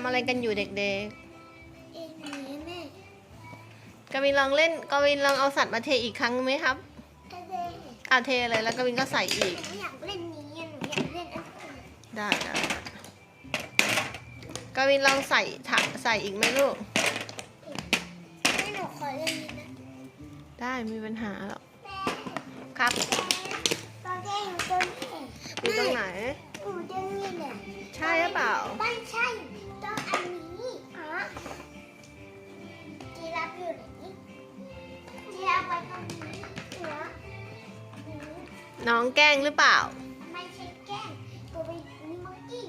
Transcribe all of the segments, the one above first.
ำอะไรกันอยู่เด็กเองนี้แม่ๆกวินลองเล่นกวินลองเอาสัตว์มาเทอีกครั้งไหมครับก็ได้อะเทเลยแล้วกวินก็ใส่อีก หนูอยากเล่นนี้อะหนูอยากเล่นอันอื่นได้ได้กวินลองใส่ถักใส่อีกไหมลูก แม่หนูขอเล่นนี้นะได้ไม่มีปัญหาหรอกแม่ครับตอนแรกหนูตัวนี้อยู่ตรงไหน หนูจะนี่แหละใช่หรือเปล่าไม่ น้องแกล้งหรือเปล่า ไม่ใช่แก้มตัวเป็นนี่มังกี้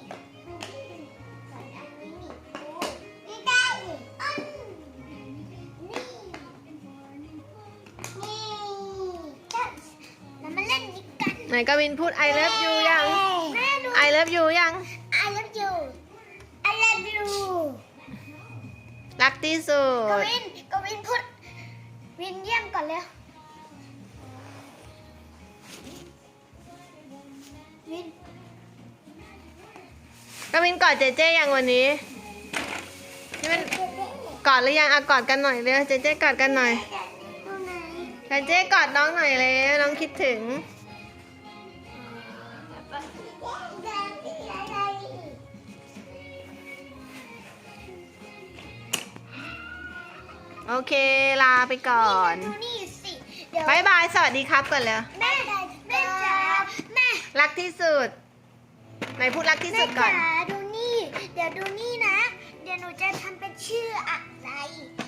มังกี้ใส่อันนี้นี่โอ้นี่ได้อันนี่นี่จัสแล้วมาเล่นนี้กันไหนกวินพูด I love you ยัง แม่ดู I love you ยัง I love you I love you รักที่สุกด วินกวินพูดวินเยี่ยมก่อนเร็ว กวินกอดเจเจยังวันนี้นี่มันกอดหรือยังอะกอดกันหน่อยเร็วเจเจกอดกันหน่อยตรงไหนเจเจกอดน้องหน่อยเลยน้องคิดถึงโอเค ลาไปก่อนดูนี่สิเดี๋ยวบายบาย สวัสดีครับก่อนเลยแม่แม่จ๋าแม่รักที่สุด ไหนพูดรักที่สุดก่อนจ๋าดูนี่ เดี๋ยวดูนี่นะ เดี๋ยวหนูจะทำเป็นชื่ออะไร